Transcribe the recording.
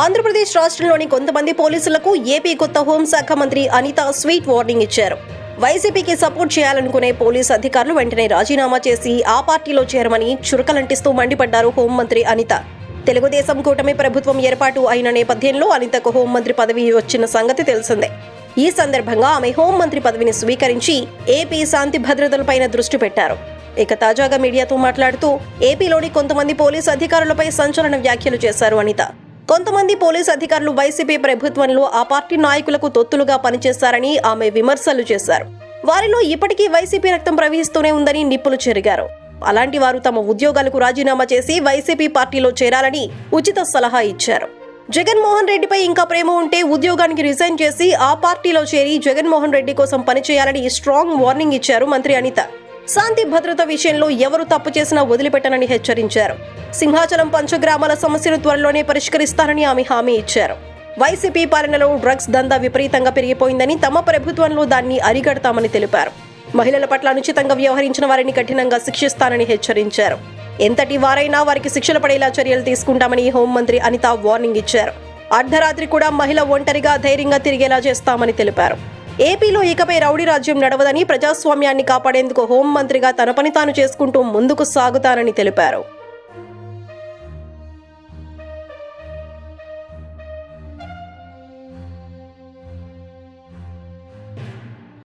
ఆంధ్రప్రదేశ్ రాష్ట్రంలోని కొంతమంది పోలీసులకు ఏపీ కొత్త హోంశాఖ మంత్రి అనిత స్వీట్ వార్నింగ్ ఇచ్చారు. వైసీపీకి సపోర్ట్ చేయాలనుకునే పోలీసు అధికారులు వెంటనే రాజీనామా చేసి ఆ పార్టీలో చేరమని చురకలంటిస్తూ మండిపడ్డారు హోంమంత్రి అనిత. తెలుగుదేశం కూటమి ప్రభుత్వం ఏర్పాటు అయిన నేపథ్యంలో అనితకు హోంమంత్రి పదవి వచ్చిన సంగతి తెలిసిందే. ఈ సందర్భంగా ఆమె హోంమంత్రి పదవిని స్వీకరించి ఏపీ శాంతి భద్రతలపైన దృష్టి పెట్టారు. ఇక తాజాగా మీడియాతో మాట్లాడుతూ ఏపీలోని కొంతమంది పోలీసు అధికారులపై సంచలన వ్యాఖ్యలు చేశారు అనిత. కొంతమంది పోలీసు అధికారులు వైసీపీ ప్రభుత్వంలో ఆ పార్టీ నాయకులకు తొత్తులుగా పనిచేశారని ఆమె విమర్శలు చేశారు. వారిలో ఇప్పటికీ వైసీపీ రక్తం ప్రవహిస్తూనే ఉందని నిప్పులు చెరిగారు. అలాంటి వారు తమ ఉద్యోగాలకు రాజీనామా చేసి వైసీపీ పార్టీలో చేరాలని ఉచిత సలహా ఇచ్చారు. జగన్మోహన్ రెడ్డిపై ఇంకా ప్రేమ ఉంటే ఉద్యోగానికి రిజైన్ చేసి ఆ పార్టీలో చేరి జగన్మోహన్ రెడ్డి కోసం పనిచేయాలని స్ట్రాంగ్ వార్నింగ్ ఇచ్చారు మంత్రి అనిత. శాంతి భద్రత విషయంలో ఎవరు తప్పు చేసినా వదిలిపెట్టనని హెచ్చరించారు. సింహాచలం పంచగ్రామాల సమస్యను త్వరలోనే పరిష్కరిస్తారని ఆమె హామీ ఇచ్చారు. వైసీపీ పాలనలో డ్రగ్స్ దందా విపరీతంగా పెరిగిపోయిందని తమ ప్రభుత్వంలో దాన్ని అరిగడతామని తెలిపారు. మహిళల పట్ల అనుచితంగా వ్యవహరించిన వారిని కఠినంగా శిక్షిస్తానని హెచ్చరించారు. ఎంతటి వారైనా వారికి శిక్షలు పడేలా చర్యలు తీసుకుంటామని హోంమంత్రి అనిత వార్నింగ్ ఇచ్చారు. అర్ధరాత్రి కూడా మహిళ ఒంటరిగా ధైర్యంగా తిరిగేలా చేస్తామని తెలిపారు. ఏపీలో ఇకపై రౌడీ రాజ్యం నడవదని ప్రజాస్వామ్యాన్ని కాపాడేందుకు హోంమంత్రిగా తన పని తాను చేసుకుంటూ ముందుకు సాగుతానని తెలిపారు.